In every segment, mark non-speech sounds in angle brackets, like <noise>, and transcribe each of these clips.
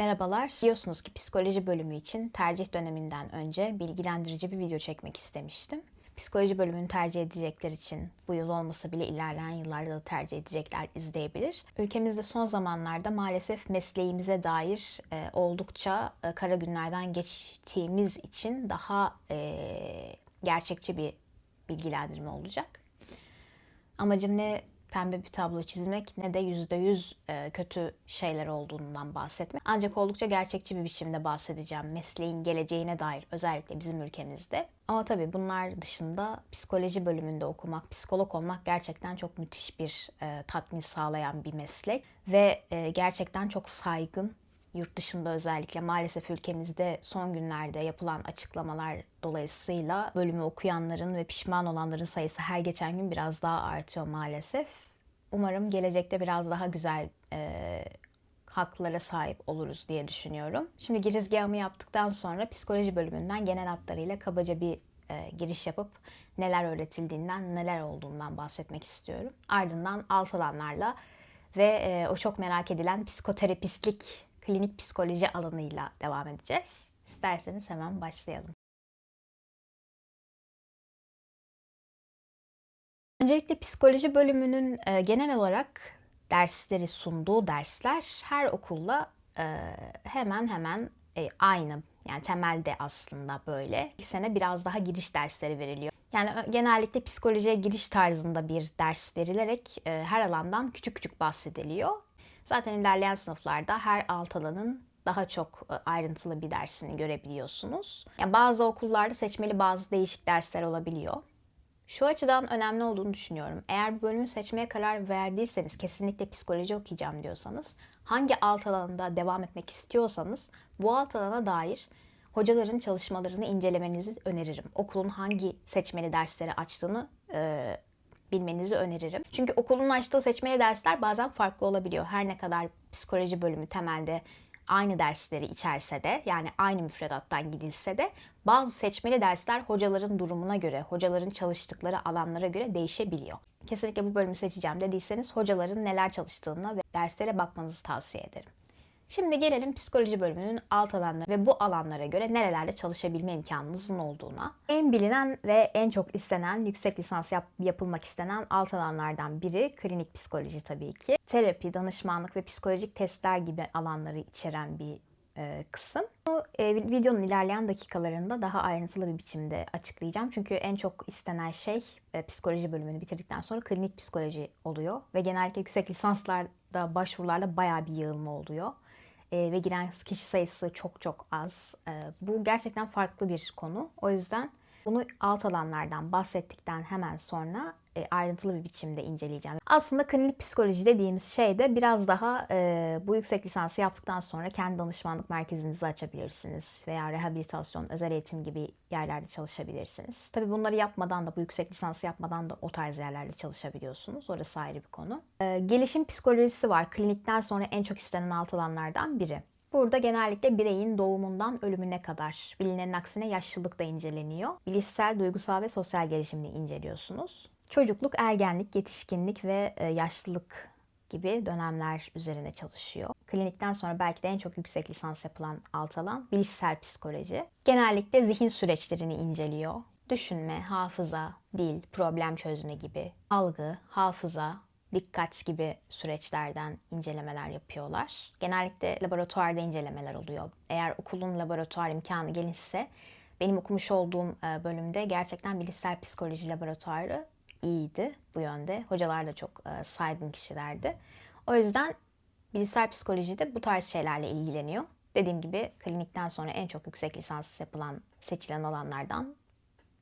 Merhabalar. Biliyorsunuz ki psikoloji bölümü için tercih döneminden önce bilgilendirici bir video çekmek istemiştim. Psikoloji bölümünü tercih edecekler için bu yıl olmasa bile ilerleyen yıllarda da tercih edecekler izleyebilir. Ülkemizde son zamanlarda maalesef mesleğimize dair e, oldukça e, kara günlerden geçtiğimiz için daha e, gerçekçi bir bilgilendirme olacak. Amacım ne pembe bir tablo çizmek ne de yüzde yüz e, kötü şeyler olduğundan bahsetmek. Ancak oldukça gerçekçi bir biçimde bahsedeceğim mesleğin geleceğine dair özellikle bizim ülkemizde. Ama tabii bunlar dışında psikoloji bölümünde okumak, psikolog olmak gerçekten çok müthiş bir e, tatmin sağlayan bir meslek ve e, gerçekten çok saygın yurt dışında özellikle maalesef ülkemizde son günlerde yapılan açıklamalar dolayısıyla bölümü okuyanların ve pişman olanların sayısı her geçen gün biraz daha artıyor maalesef. Umarım gelecekte biraz daha güzel e, haklara sahip oluruz diye düşünüyorum. Şimdi girizgahımı yaptıktan sonra psikoloji bölümünden genel hatlarıyla kabaca bir e, giriş yapıp neler öğretildiğinden, neler olduğundan bahsetmek istiyorum. Ardından alt alanlarla ve e, o çok merak edilen psikoterapistlik klinik psikoloji alanıyla devam edeceğiz. İsterseniz hemen başlayalım. Öncelikle psikoloji bölümünün e, genel olarak dersleri sunduğu dersler her okulla e, hemen hemen e, aynı. Yani temelde aslında böyle. İlk sene biraz daha giriş dersleri veriliyor. Yani genellikle psikolojiye giriş tarzında bir ders verilerek her alandan küçük küçük bahsediliyor. Zaten ilerleyen sınıflarda her alt alanın daha çok e, ayrıntılı bir dersini görebiliyorsunuz. Yani bazı okullarda seçmeli bazı değişik dersler olabiliyor. Şu açıdan önemli olduğunu düşünüyorum. Eğer bir bölümü seçmeye karar verdiyseniz, kesinlikle psikoloji okuyacağım diyorsanız, hangi alt alanda devam etmek istiyorsanız bu alt alana dair hocaların çalışmalarını incelemenizi öneririm. Okulun hangi seçmeli dersleri açtığını e, bilmenizi öneririm. Çünkü okulun açtığı seçmeli dersler bazen farklı olabiliyor. Her ne kadar psikoloji bölümü temelde aynı dersleri içerse de yani aynı müfredattan gidilse de bazı seçmeli dersler hocaların durumuna göre, hocaların çalıştıkları alanlara göre değişebiliyor. Kesinlikle bu bölümü seçeceğim dediyseniz hocaların neler çalıştığına ve derslere bakmanızı tavsiye ederim. Şimdi gelelim psikoloji bölümünün alt alanları ve bu alanlara göre nerelerde çalışabilme imkanınızın olduğuna. En bilinen ve en çok istenen, yüksek lisans yap, yapılmak istenen alt alanlardan biri klinik psikoloji tabii ki. Terapi, danışmanlık ve psikolojik testler gibi alanları içeren bir e, kısım. Bu e, videonun ilerleyen dakikalarında daha ayrıntılı bir biçimde açıklayacağım. Çünkü en çok istenen şey e, psikoloji bölümünü bitirdikten sonra klinik psikoloji oluyor. Ve genellikle yüksek lisanslarda başvurularda bayağı bir yığılma oluyor e, ve giren kişi sayısı çok çok az. E, bu gerçekten farklı bir konu. O yüzden bunu alt alanlardan bahsettikten hemen sonra e, ayrıntılı bir biçimde inceleyeceğim. Aslında klinik psikoloji dediğimiz şey de biraz daha e, bu yüksek lisansı yaptıktan sonra kendi danışmanlık merkezinizi açabilirsiniz veya rehabilitasyon, özel eğitim gibi yerlerde çalışabilirsiniz. Tabii bunları yapmadan da bu yüksek lisansı yapmadan da o tarz yerlerde çalışabiliyorsunuz. Orası ayrı bir konu. E, gelişim psikolojisi var. Klinikten sonra en çok istenen alt alanlardan biri. Burada genellikle bireyin doğumundan ölümüne kadar bilinenin aksine yaşlılık da inceleniyor. Bilişsel, duygusal ve sosyal gelişimini inceliyorsunuz. Çocukluk, ergenlik, yetişkinlik ve e, yaşlılık gibi dönemler üzerine çalışıyor. Klinikten sonra belki de en çok yüksek lisans yapılan alt alan bilişsel psikoloji. Genellikle zihin süreçlerini inceliyor. Düşünme, hafıza, dil, problem çözme gibi algı, hafıza, dikkat gibi süreçlerden incelemeler yapıyorlar. Genellikle laboratuvarda incelemeler oluyor. Eğer okulun laboratuvar imkanı gelirse benim okumuş olduğum e, bölümde gerçekten bilişsel psikoloji laboratuvarı iyiydi bu yönde. Hocalar da çok e, saygın kişilerdi. O yüzden bilişsel psikoloji de bu tarz şeylerle ilgileniyor. Dediğim gibi klinikten sonra en çok yüksek lisans yapılan, seçilen alanlardan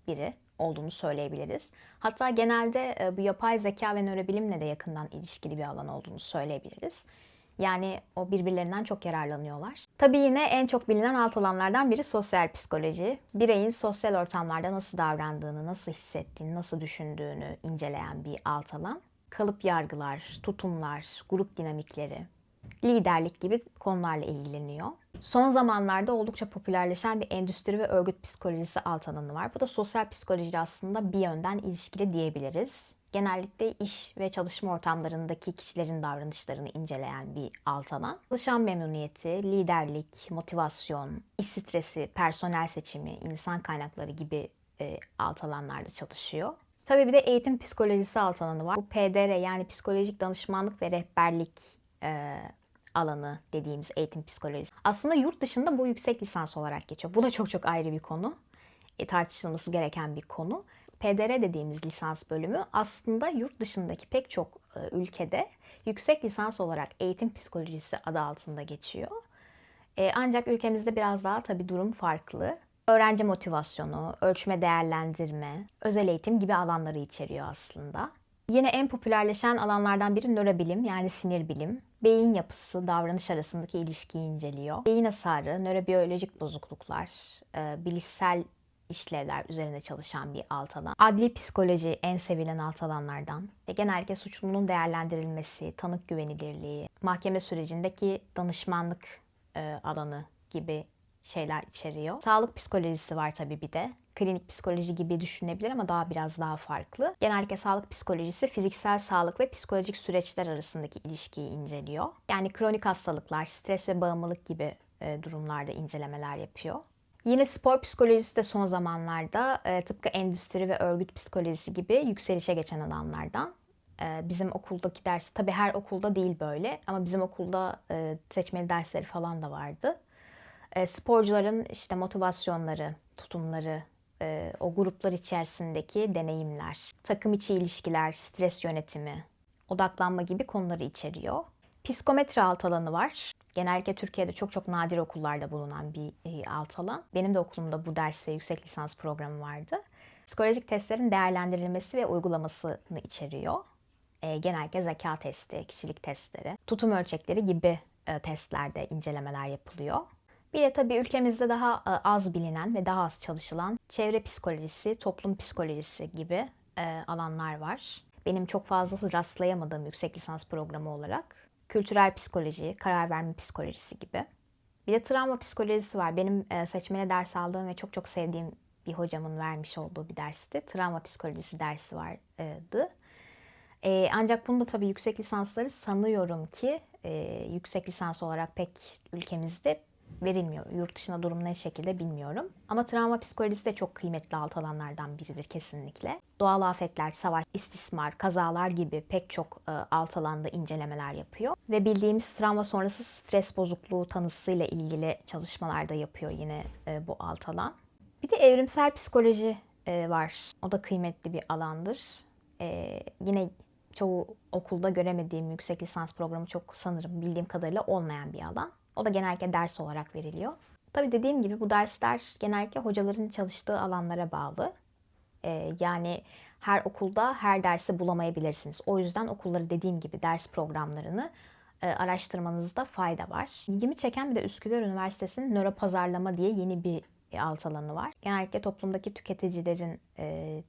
biri olduğunu söyleyebiliriz. Hatta genelde e, bu yapay zeka ve nörobilimle de yakından ilişkili bir alan olduğunu söyleyebiliriz. Yani o birbirlerinden çok yararlanıyorlar. Tabii yine en çok bilinen alt alanlardan biri sosyal psikoloji. Bireyin sosyal ortamlarda nasıl davrandığını, nasıl hissettiğini, nasıl düşündüğünü inceleyen bir alt alan. Kalıp yargılar, tutumlar, grup dinamikleri, liderlik gibi konularla ilgileniyor. Son zamanlarda oldukça popülerleşen bir endüstri ve örgüt psikolojisi alt alanı var. Bu da sosyal psikoloji aslında bir yönden ilişkili diyebiliriz. genellikle iş ve çalışma ortamlarındaki kişilerin davranışlarını inceleyen bir alt alan. Çalışan memnuniyeti, liderlik, motivasyon, iş stresi, personel seçimi, insan kaynakları gibi e, alt alanlarda çalışıyor. Tabii bir de eğitim psikolojisi alt alanı var. Bu PDR yani psikolojik danışmanlık ve rehberlik e, alanı dediğimiz eğitim psikolojisi. Aslında yurt dışında bu yüksek lisans olarak geçiyor. Bu da çok çok ayrı bir konu. E, tartışılması gereken bir konu. PDR dediğimiz lisans bölümü aslında yurt dışındaki pek çok e, ülkede yüksek lisans olarak eğitim psikolojisi adı altında geçiyor. E, ancak ülkemizde biraz daha tabii durum farklı. Öğrenci motivasyonu, ölçme değerlendirme, özel eğitim gibi alanları içeriyor aslında. Yine en popülerleşen alanlardan biri nörobilim yani sinir bilim. Beyin yapısı, davranış arasındaki ilişkiyi inceliyor. Beyin hasarı, nörobiyolojik bozukluklar, e, bilişsel işlevler üzerinde çalışan bir alt alan. Adli psikoloji en sevilen alt alanlardan. Ve genellikle suçlunun değerlendirilmesi, tanık güvenilirliği, mahkeme sürecindeki danışmanlık e, alanı gibi şeyler içeriyor. Sağlık psikolojisi var tabii bir de. Klinik psikoloji gibi düşünebilir ama daha biraz daha farklı. Genellikle sağlık psikolojisi fiziksel sağlık ve psikolojik süreçler arasındaki ilişkiyi inceliyor. Yani kronik hastalıklar, stres ve bağımlılık gibi e, durumlarda incelemeler yapıyor. Yine spor psikolojisi de son zamanlarda e, tıpkı endüstri ve örgüt psikolojisi gibi yükselişe geçen alanlardan. E, bizim okuldaki ders, tabii her okulda değil böyle ama bizim okulda seçmeli dersleri falan da vardı. E, sporcuların işte motivasyonları, tutumları, e, o gruplar içerisindeki deneyimler, takım içi ilişkiler, stres yönetimi, odaklanma gibi konuları içeriyor. Psikometri alt alanı var. Genellikle Türkiye'de çok çok nadir okullarda bulunan bir e, alt alan. Benim de okulumda bu ders ve yüksek lisans programı vardı. Psikolojik testlerin değerlendirilmesi ve uygulamasını içeriyor. E, genellikle zeka testi, kişilik testleri, tutum ölçekleri gibi e, testlerde incelemeler yapılıyor. Bir de tabii ülkemizde daha e, az bilinen ve daha az çalışılan çevre psikolojisi, toplum psikolojisi gibi e, alanlar var. Benim çok fazla rastlayamadığım yüksek lisans programı olarak kültürel psikoloji, karar verme psikolojisi gibi. Bir de travma psikolojisi var. Benim e, seçmeli ders aldığım ve çok çok sevdiğim bir hocamın vermiş olduğu bir dersti. Travma psikolojisi dersi vardı. Ancak bunda tabii yüksek lisansları sanıyorum ki yüksek lisans olarak pek ülkemizde verilmiyor. Yurt dışında durum ne şekilde bilmiyorum. Ama travma psikolojisi de çok kıymetli alt alanlardan biridir kesinlikle. Doğal afetler, savaş, istismar, kazalar gibi pek çok e, alt alanda incelemeler yapıyor. Ve bildiğimiz travma sonrası stres bozukluğu tanısıyla ilgili çalışmalar da yapıyor yine e, bu alt alan. Bir de evrimsel psikoloji e, var. O da kıymetli bir alandır. E, yine çoğu okulda göremediğim yüksek lisans programı çok sanırım bildiğim kadarıyla olmayan bir alan. O da genellikle ders olarak veriliyor. Tabii dediğim gibi bu dersler genellikle hocaların çalıştığı alanlara bağlı. Ee, yani her okulda her dersi bulamayabilirsiniz. O yüzden okulları dediğim gibi ders programlarını e, araştırmanızda fayda var. İlgimi çeken bir de Üsküdar Üniversitesi'nin nöropazarlama diye yeni bir alt alanı var. Genellikle toplumdaki tüketicilerin e,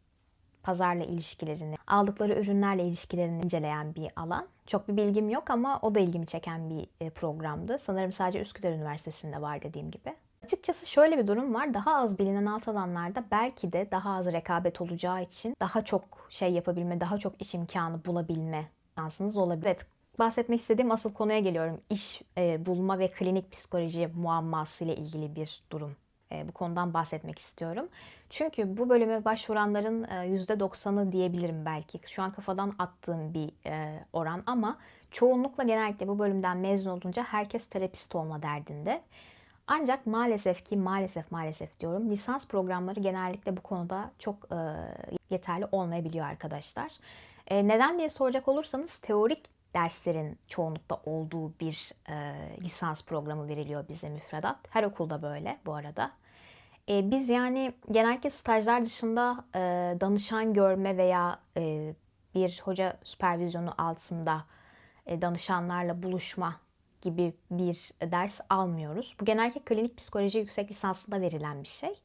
pazarla ilişkilerini, aldıkları ürünlerle ilişkilerini inceleyen bir alan. Çok bir bilgim yok ama o da ilgimi çeken bir e, programdı. Sanırım sadece Üsküdar Üniversitesi'nde var dediğim gibi. Açıkçası şöyle bir durum var. Daha az bilinen alt alanlarda belki de daha az rekabet olacağı için daha çok şey yapabilme, daha çok iş imkanı bulabilme şansınız olabilir. Evet, bahsetmek istediğim asıl konuya geliyorum. İş e, bulma ve klinik psikoloji muamması ile ilgili bir durum bu konudan bahsetmek istiyorum. Çünkü bu bölüme başvuranların %90'ı e, diyebilirim belki. Şu an kafadan attığım bir e, oran ama çoğunlukla genellikle bu bölümden mezun olunca herkes terapist olma derdinde. Ancak maalesef ki maalesef maalesef diyorum lisans programları genellikle bu konuda çok yeterli olmayabiliyor arkadaşlar. Neden diye soracak olursanız teorik derslerin çoğunlukla olduğu bir e, lisans programı veriliyor bize müfredat. Her okulda böyle bu arada. E, biz yani genellikle stajlar dışında e, danışan görme veya e, bir hoca süpervizyonu altında e, danışanlarla buluşma gibi bir ders almıyoruz. Bu genellikle klinik psikoloji yüksek lisansında verilen bir şey.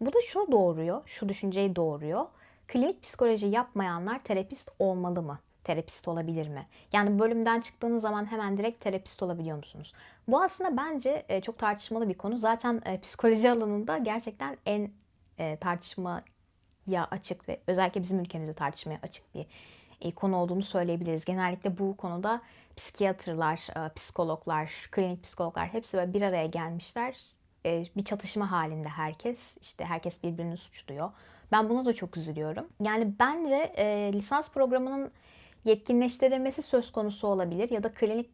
Bu da şunu doğuruyor, şu düşünceyi doğuruyor. Klinik psikoloji yapmayanlar terapist olmalı mı? Terapist olabilir mi? Yani bölümden çıktığınız zaman hemen direkt terapist olabiliyor musunuz? Bu aslında bence e, çok tartışmalı bir konu. Zaten e, psikoloji alanında gerçekten en e, tartışmaya açık ve özellikle bizim ülkemizde tartışmaya açık bir konu olduğunu söyleyebiliriz. Genellikle bu konuda psikiyatrlar, psikologlar, klinik psikologlar hepsi bir araya gelmişler. Bir çatışma halinde herkes. İşte herkes birbirini suçluyor. Ben buna da çok üzülüyorum. Yani bence lisans programının yetkinleştirilmesi söz konusu olabilir ya da klinik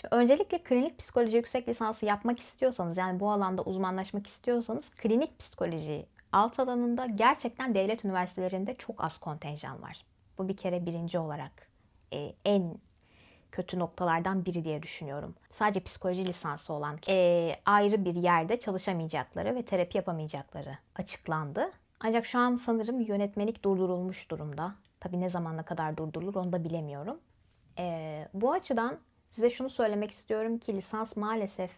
Şimdi öncelikle klinik psikoloji yüksek lisansı yapmak istiyorsanız yani bu alanda uzmanlaşmak istiyorsanız klinik psikoloji alt alanında gerçekten devlet üniversitelerinde çok az kontenjan var. Bu bir kere birinci olarak e, en kötü noktalardan biri diye düşünüyorum. Sadece psikoloji lisansı olan e, ayrı bir yerde çalışamayacakları ve terapi yapamayacakları açıklandı. Ancak şu an sanırım yönetmelik durdurulmuş durumda. Tabii ne zamana kadar durdurulur onu da bilemiyorum. E, bu açıdan size şunu söylemek istiyorum ki lisans maalesef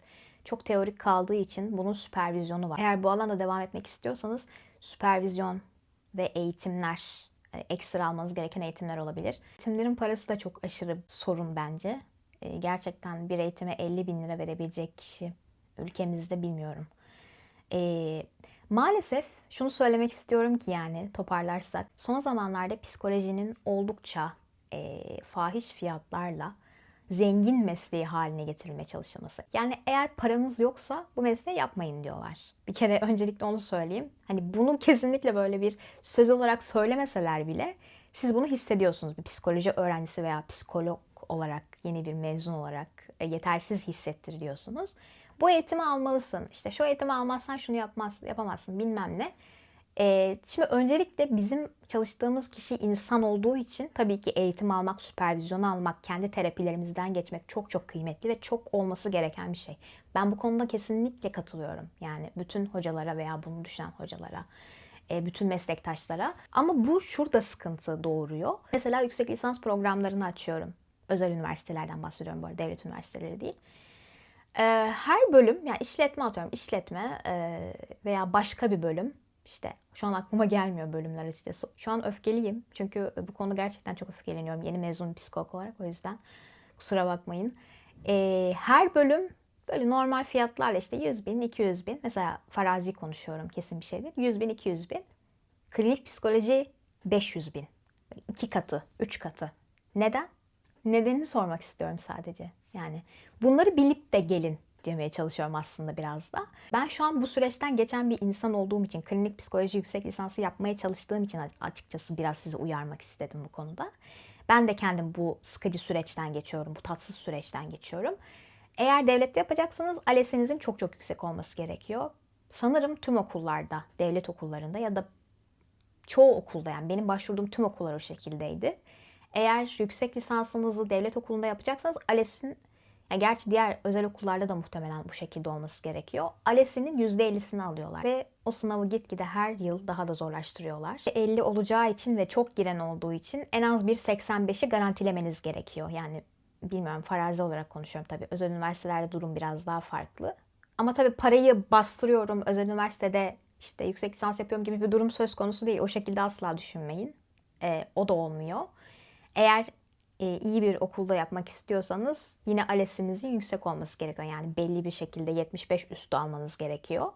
çok teorik kaldığı için bunun süpervizyonu var. Eğer bu alanda devam etmek istiyorsanız süpervizyon ve eğitimler, e, ekstra almanız gereken eğitimler olabilir. Eğitimlerin parası da çok aşırı sorun bence. E, gerçekten bir eğitime 50 bin lira verebilecek kişi ülkemizde bilmiyorum. Maalesef şunu söylemek istiyorum ki yani toparlarsak son zamanlarda psikolojinin oldukça e, fahiş fiyatlarla zengin mesleği haline getirilmeye çalışılması. Yani eğer paranız yoksa bu mesleği yapmayın diyorlar. Bir kere öncelikle onu söyleyeyim. Hani bunu kesinlikle böyle bir söz olarak söylemeseler bile siz bunu hissediyorsunuz. Bir psikoloji öğrencisi veya psikolog olarak yeni bir mezun olarak e, yetersiz hissettiriliyorsunuz. Bu eğitimi almalısın. İşte şu eğitimi almazsan şunu yapmaz, yapamazsın bilmem ne. Ee, şimdi öncelikle bizim çalıştığımız kişi insan olduğu için tabii ki eğitim almak, süpervizyon almak, kendi terapilerimizden geçmek çok çok kıymetli ve çok olması gereken bir şey. Ben bu konuda kesinlikle katılıyorum. Yani bütün hocalara veya bunu düşünen hocalara, e, bütün meslektaşlara. Ama bu şurada sıkıntı doğuruyor. Mesela yüksek lisans programlarını açıyorum. Özel üniversitelerden bahsediyorum bu arada, devlet üniversiteleri değil. Ee, her bölüm, yani işletme atıyorum, işletme e, veya başka bir bölüm işte şu an aklıma gelmiyor bölümler açıkçası. Şu an öfkeliyim. Çünkü bu konuda gerçekten çok öfkeleniyorum. Yeni mezun psikolog olarak. O yüzden kusura bakmayın. Ee, her bölüm böyle normal fiyatlarla işte 100 bin, 200 bin. Mesela farazi konuşuyorum kesin bir şey değil. 100 bin, 200 bin. Klinik psikoloji 500 bin. iki katı, üç katı. Neden? Nedenini sormak istiyorum sadece. Yani bunları bilip de gelin demeye çalışıyorum aslında biraz da. Ben şu an bu süreçten geçen bir insan olduğum için, klinik psikoloji yüksek lisansı yapmaya çalıştığım için açıkçası biraz sizi uyarmak istedim bu konuda. Ben de kendim bu sıkıcı süreçten geçiyorum, bu tatsız süreçten geçiyorum. Eğer devlette yapacaksanız ALES'inizin çok çok yüksek olması gerekiyor. Sanırım tüm okullarda, devlet okullarında ya da çoğu okulda yani benim başvurduğum tüm okullar o şekildeydi. Eğer yüksek lisansınızı devlet okulunda yapacaksanız ALES'in yani gerçi diğer özel okullarda da muhtemelen bu şekilde olması gerekiyor. ALES'inin %50'sini alıyorlar ve o sınavı gitgide her yıl daha da zorlaştırıyorlar. 50 olacağı için ve çok giren olduğu için en az bir 85'i garantilemeniz gerekiyor. Yani bilmiyorum farazi olarak konuşuyorum tabii. Özel üniversitelerde durum biraz daha farklı. Ama tabii parayı bastırıyorum özel üniversitede işte yüksek lisans yapıyorum gibi bir durum söz konusu değil. O şekilde asla düşünmeyin. E, o da olmuyor. Eğer e, iyi bir okulda yapmak istiyorsanız yine ALES'inizin yüksek olması gerekiyor. Yani belli bir şekilde 75 üstü almanız gerekiyor.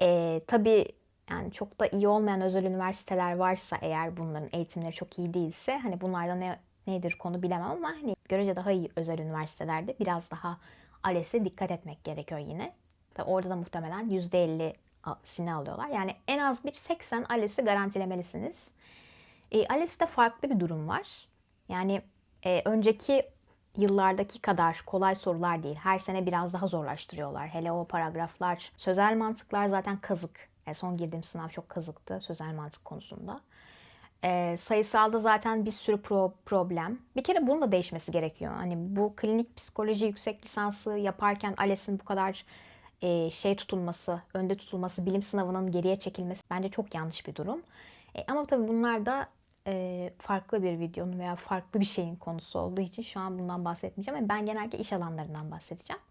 E, tabii yani çok da iyi olmayan özel üniversiteler varsa eğer bunların eğitimleri çok iyi değilse hani bunlarda ne nedir konu bilemem ama hani görece daha iyi özel üniversitelerde biraz daha ALES'e dikkat etmek gerekiyor yine. Tabii orada da muhtemelen %50'sini alıyorlar. Yani en az bir 80 ALES'i garantilemelisiniz. E, ALES'te farklı bir durum var. Yani e, önceki yıllardaki kadar kolay sorular değil. Her sene biraz daha zorlaştırıyorlar. Hele o paragraflar, sözel mantıklar zaten kazık. E, son girdiğim sınav çok kazıktı sözel mantık konusunda. E, sayısalda zaten bir sürü pro- problem. Bir kere bunun da değişmesi gerekiyor. Hani bu klinik psikoloji yüksek lisansı yaparken ALES'in bu kadar e, şey tutulması, önde tutulması, bilim sınavının geriye çekilmesi bence çok yanlış bir durum. E, ama tabii bunlar da e, farklı bir videonun veya farklı bir şeyin konusu olduğu için şu an bundan bahsetmeyeceğim. Yani ben genellikle iş alanlarından bahsedeceğim.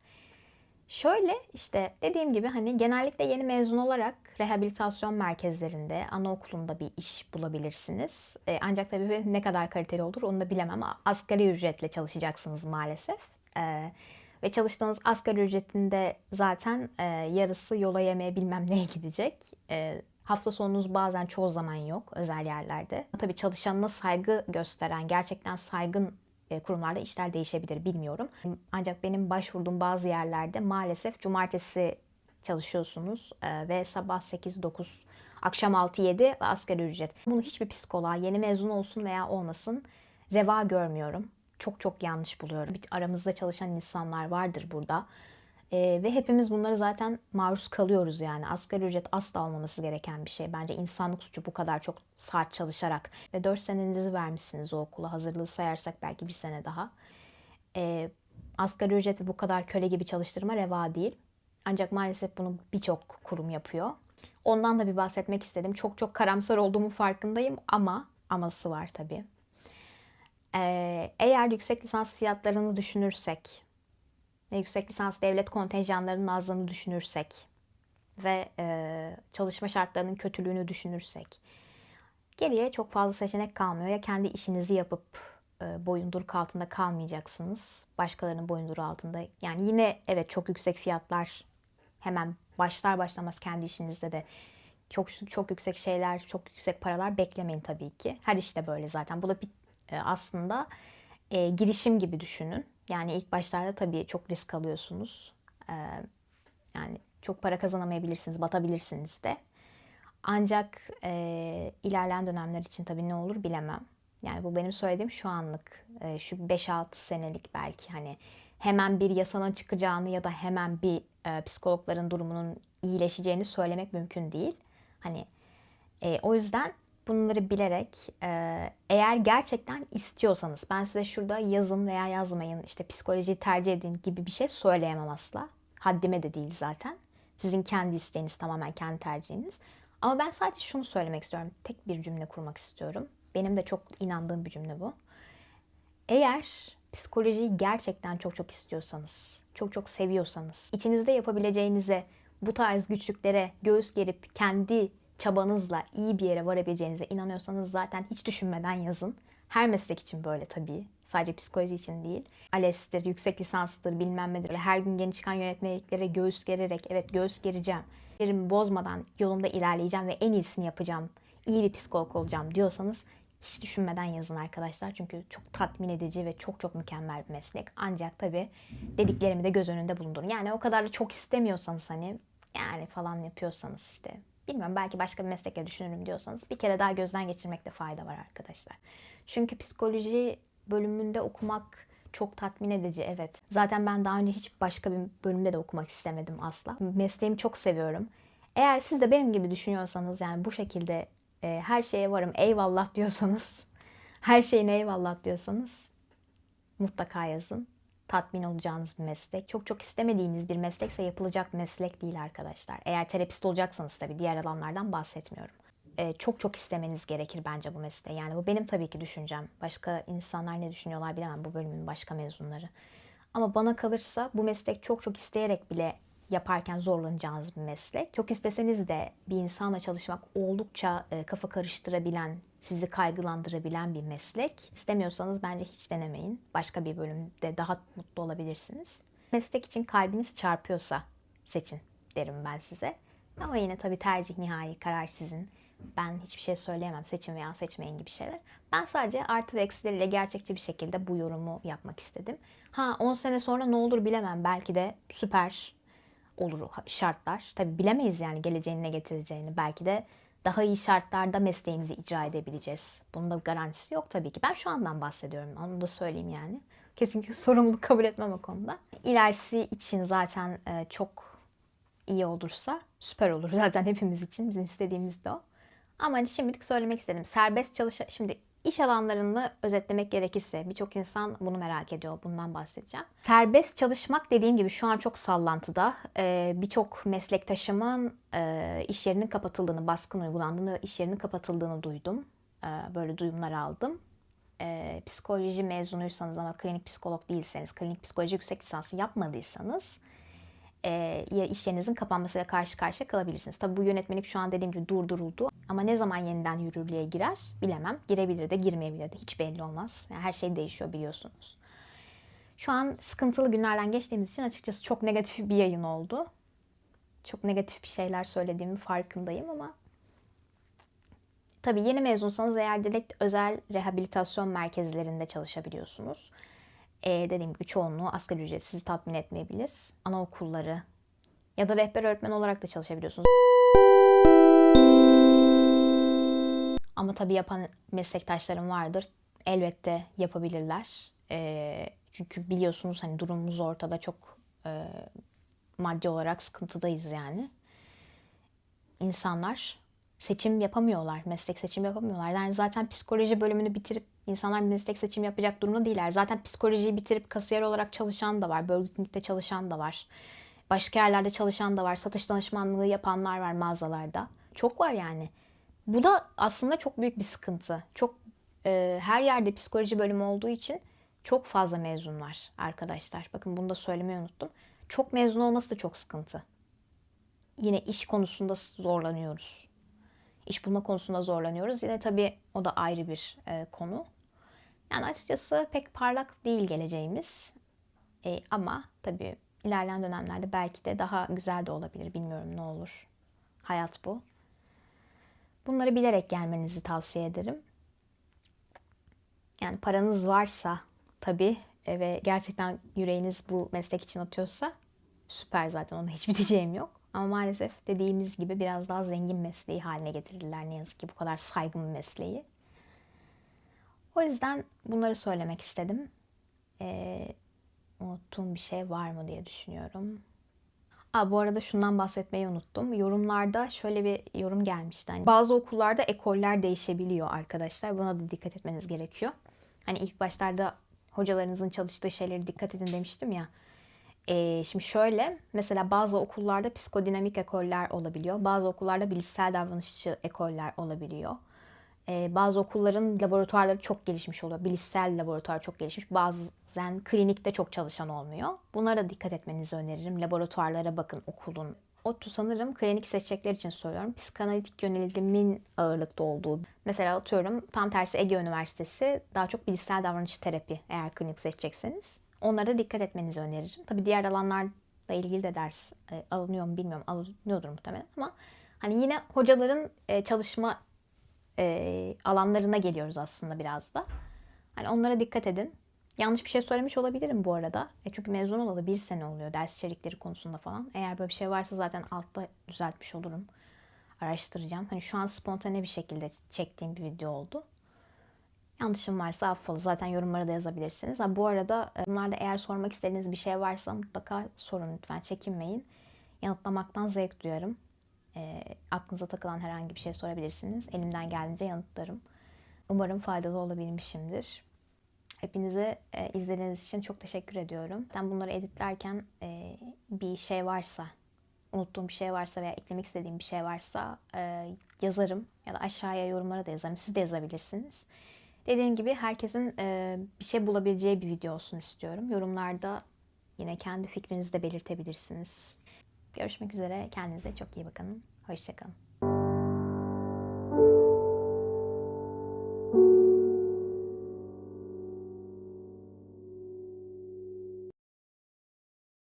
Şöyle işte dediğim gibi hani genellikle yeni mezun olarak rehabilitasyon merkezlerinde, anaokulunda bir iş bulabilirsiniz. E, ancak tabii ne kadar kaliteli olur onu da bilemem asgari ücretle çalışacaksınız maalesef. E, ve çalıştığınız asgari ücretinde zaten e, yarısı yola yemeye bilmem neye gidecek. E, Hafta sonunuz bazen çoğu zaman yok özel yerlerde. Tabii çalışanına saygı gösteren, gerçekten saygın e, kurumlarda işler değişebilir bilmiyorum. Ancak benim başvurduğum bazı yerlerde maalesef cumartesi çalışıyorsunuz e, ve sabah 8-9 akşam 6-7 ve asgari ücret. Bunu hiçbir psikoloğa yeni mezun olsun veya olmasın reva görmüyorum. Çok çok yanlış buluyorum. Aramızda çalışan insanlar vardır burada. Ee, ve hepimiz bunları zaten maruz kalıyoruz yani. Asgari ücret asla olmaması gereken bir şey. Bence insanlık suçu bu kadar çok saat çalışarak. Ve 4 senenizi vermişsiniz o okula. Hazırlığı sayarsak belki bir sene daha. Ee, asgari ücreti bu kadar köle gibi çalıştırma reva değil. Ancak maalesef bunu birçok kurum yapıyor. Ondan da bir bahsetmek istedim. Çok çok karamsar olduğumu farkındayım ama aması var tabii. Ee, eğer yüksek lisans fiyatlarını düşünürsek yüksek lisans devlet kontenjanlarının azlığını düşünürsek ve e, çalışma şartlarının kötülüğünü düşünürsek geriye çok fazla seçenek kalmıyor. Ya kendi işinizi yapıp e, boyunduruk altında kalmayacaksınız. Başkalarının boyunduruğu altında. Yani yine evet çok yüksek fiyatlar hemen başlar başlamaz kendi işinizde de çok çok yüksek şeyler, çok yüksek paralar beklemeyin tabii ki. Her işte böyle zaten. Bu da bir e, aslında e, girişim gibi düşünün. Yani ilk başlarda tabii çok risk alıyorsunuz. E, yani çok para kazanamayabilirsiniz, batabilirsiniz de. Ancak e, ilerleyen dönemler için tabii ne olur bilemem. Yani bu benim söylediğim şu anlık, e, şu 5-6 senelik belki hani hemen bir yasanın çıkacağını ya da hemen bir e, psikologların durumunun iyileşeceğini söylemek mümkün değil. Hani e, o yüzden bunları bilerek eğer gerçekten istiyorsanız ben size şurada yazın veya yazmayın işte psikolojiyi tercih edin gibi bir şey söyleyemem asla. Haddime de değil zaten. Sizin kendi isteğiniz tamamen kendi tercihiniz. Ama ben sadece şunu söylemek istiyorum. Tek bir cümle kurmak istiyorum. Benim de çok inandığım bir cümle bu. Eğer psikolojiyi gerçekten çok çok istiyorsanız, çok çok seviyorsanız, içinizde yapabileceğinize, bu tarz güçlüklere göğüs gerip kendi çabanızla iyi bir yere varabileceğinize inanıyorsanız zaten hiç düşünmeden yazın. Her meslek için böyle tabii. Sadece psikoloji için değil. ALES'tir, yüksek lisanstır, bilmem nedir. Her gün yeni çıkan yönetmeliklere göğüs gererek, evet göğüs gereceğim. Yerimi bozmadan yolumda ilerleyeceğim ve en iyisini yapacağım. İyi bir psikolog olacağım diyorsanız hiç düşünmeden yazın arkadaşlar. Çünkü çok tatmin edici ve çok çok mükemmel bir meslek. Ancak tabii dediklerimi de göz önünde bulundurun. Yani o kadar da çok istemiyorsanız hani yani falan yapıyorsanız işte bilmiyorum belki başka bir meslekle düşünürüm diyorsanız bir kere daha gözden geçirmekte fayda var arkadaşlar. Çünkü psikoloji bölümünde okumak çok tatmin edici evet. Zaten ben daha önce hiç başka bir bölümde de okumak istemedim asla. Mesleğimi çok seviyorum. Eğer siz de benim gibi düşünüyorsanız yani bu şekilde e, her şeye varım eyvallah diyorsanız, <laughs> her şeyin eyvallah diyorsanız mutlaka yazın. Tatmin olacağınız bir meslek. Çok çok istemediğiniz bir meslekse yapılacak meslek değil arkadaşlar. Eğer terapist olacaksanız tabii diğer alanlardan bahsetmiyorum. E, çok çok istemeniz gerekir bence bu mesleği. Yani bu benim tabii ki düşüncem. Başka insanlar ne düşünüyorlar bilemem bu bölümün başka mezunları. Ama bana kalırsa bu meslek çok çok isteyerek bile yaparken zorlanacağınız bir meslek. Çok isteseniz de bir insanla çalışmak oldukça e, kafa karıştırabilen, sizi kaygılandırabilen bir meslek. İstemiyorsanız bence hiç denemeyin. Başka bir bölümde daha mutlu olabilirsiniz. Meslek için kalbiniz çarpıyorsa seçin derim ben size. Ama yine tabii tercih nihai karar sizin. Ben hiçbir şey söyleyemem seçin veya seçmeyin gibi şeyler. Ben sadece artı ve eksileriyle gerçekçi bir şekilde bu yorumu yapmak istedim. Ha 10 sene sonra ne olur bilemem. Belki de süper olur şartlar. Tabi bilemeyiz yani geleceğin ne getireceğini. Belki de daha iyi şartlarda mesleğimizi icra edebileceğiz. Bunun da garantisi yok tabii ki. Ben şu andan bahsediyorum. Onu da söyleyeyim yani. Kesinlikle <laughs> sorumluluk kabul etmem o konuda. İlerisi için zaten e, çok iyi olursa süper olur <laughs> zaten hepimiz için. Bizim istediğimiz de o. Ama hani şimdilik söylemek istedim. Serbest çalış şimdi İş alanlarını özetlemek gerekirse birçok insan bunu merak ediyor. Bundan bahsedeceğim. Serbest çalışmak dediğim gibi şu an çok sallantıda. Ee, birçok meslektaşımın e, iş yerinin kapatıldığını, baskın uygulandığını, iş yerinin kapatıldığını duydum. Ee, böyle duyumlar aldım. Ee, psikoloji mezunuysanız ama klinik psikolog değilseniz, klinik psikoloji yüksek lisansı yapmadıysanız e, iş yerinizin kapanmasıyla karşı karşıya kalabilirsiniz. Tabii bu yönetmelik şu an dediğim gibi durduruldu. Ama ne zaman yeniden yürürlüğe girer bilemem. Girebilir de girmeyebilir de hiç belli olmaz. Yani her şey değişiyor biliyorsunuz. Şu an sıkıntılı günlerden geçtiğimiz için açıkçası çok negatif bir yayın oldu. Çok negatif bir şeyler söylediğimin farkındayım ama Tabii yeni mezunsanız eğer direkt özel rehabilitasyon merkezlerinde çalışabiliyorsunuz. Ee, dediğim gibi çoğunluğu asgari ücret sizi tatmin etmeyebilir. Anaokulları ya da rehber öğretmen olarak da çalışabiliyorsunuz. Ama tabii yapan meslektaşlarım vardır. Elbette yapabilirler. Ee, çünkü biliyorsunuz hani durumumuz ortada çok e, maddi olarak sıkıntıdayız yani. İnsanlar seçim yapamıyorlar, meslek seçim yapamıyorlar. Yani zaten psikoloji bölümünü bitirip insanlar meslek seçim yapacak durumda değiller. Zaten psikolojiyi bitirip kasiyer olarak çalışan da var, King'de çalışan da var. Başka yerlerde çalışan da var, satış danışmanlığı yapanlar var mağazalarda. Çok var yani. Bu da aslında çok büyük bir sıkıntı. Çok e, her yerde psikoloji bölümü olduğu için çok fazla mezun var arkadaşlar. Bakın bunu da söylemeyi unuttum. Çok mezun olması da çok sıkıntı. Yine iş konusunda zorlanıyoruz. İş bulma konusunda zorlanıyoruz. Yine tabii o da ayrı bir e, konu. Yani açıkçası pek parlak değil geleceğimiz. E, ama tabii ilerleyen dönemlerde belki de daha güzel de olabilir. Bilmiyorum ne olur. Hayat bu. Bunları bilerek gelmenizi tavsiye ederim. Yani paranız varsa tabii e, ve gerçekten yüreğiniz bu meslek için atıyorsa süper zaten ona hiçbir <laughs> diyeceğim yok. Ama maalesef dediğimiz gibi biraz daha zengin mesleği haline getirirler ne yazık ki bu kadar saygın bir mesleği. O yüzden bunları söylemek istedim. Ee, unuttuğum bir şey var mı diye düşünüyorum. Aa, bu arada şundan bahsetmeyi unuttum. Yorumlarda şöyle bir yorum gelmişti. Hani bazı okullarda ekoller değişebiliyor arkadaşlar. Buna da dikkat etmeniz gerekiyor. Hani ilk başlarda hocalarınızın çalıştığı şeyleri dikkat edin demiştim ya. Ee, şimdi şöyle mesela bazı okullarda psikodinamik ekoller olabiliyor. Bazı okullarda bilişsel davranışçı ekoller olabiliyor. Ee, bazı okulların laboratuvarları çok gelişmiş oluyor. Bilişsel laboratuvar çok gelişmiş. Bazen klinikte çok çalışan olmuyor. Bunlara dikkat etmenizi öneririm. Laboratuvarlara bakın okulun. O sanırım klinik seçecekler için söylüyorum. Psikanalitik yönelimin ağırlıkta olduğu. Mesela atıyorum tam tersi Ege Üniversitesi daha çok bilişsel davranış terapi eğer klinik seçecekseniz. Onlara dikkat etmenizi öneririm. Tabii diğer alanlarla ilgili de ders e, alınıyor mu bilmiyorum. Alınıyordur muhtemelen ama hani yine hocaların e, çalışma e, alanlarına geliyoruz aslında biraz da. Hani onlara dikkat edin. Yanlış bir şey söylemiş olabilirim bu arada. E çünkü mezun olalı bir sene oluyor ders içerikleri konusunda falan. Eğer böyle bir şey varsa zaten altta düzeltmiş olurum. Araştıracağım. Hani şu an spontane bir şekilde çektiğim bir video oldu. Yanlışım varsa affola. Zaten yorumlara da yazabilirsiniz. Ha, bu arada e, bunlarda eğer sormak istediğiniz bir şey varsa mutlaka sorun lütfen. Çekinmeyin. Yanıtlamaktan zevk duyarım. E, aklınıza takılan herhangi bir şey sorabilirsiniz. Elimden geldiğince yanıtlarım. Umarım faydalı olabilmişimdir. Hepinize e, izlediğiniz için çok teşekkür ediyorum. Ben bunları editlerken e, bir şey varsa, unuttuğum bir şey varsa veya eklemek istediğim bir şey varsa e, yazarım. Ya da aşağıya yorumlara da yazarım. Siz de yazabilirsiniz. Dediğim gibi herkesin e, bir şey bulabileceği bir video olsun istiyorum. Yorumlarda yine kendi fikrinizi de belirtebilirsiniz. Görüşmek üzere. Kendinize çok iyi bakın. Hoşçakalın.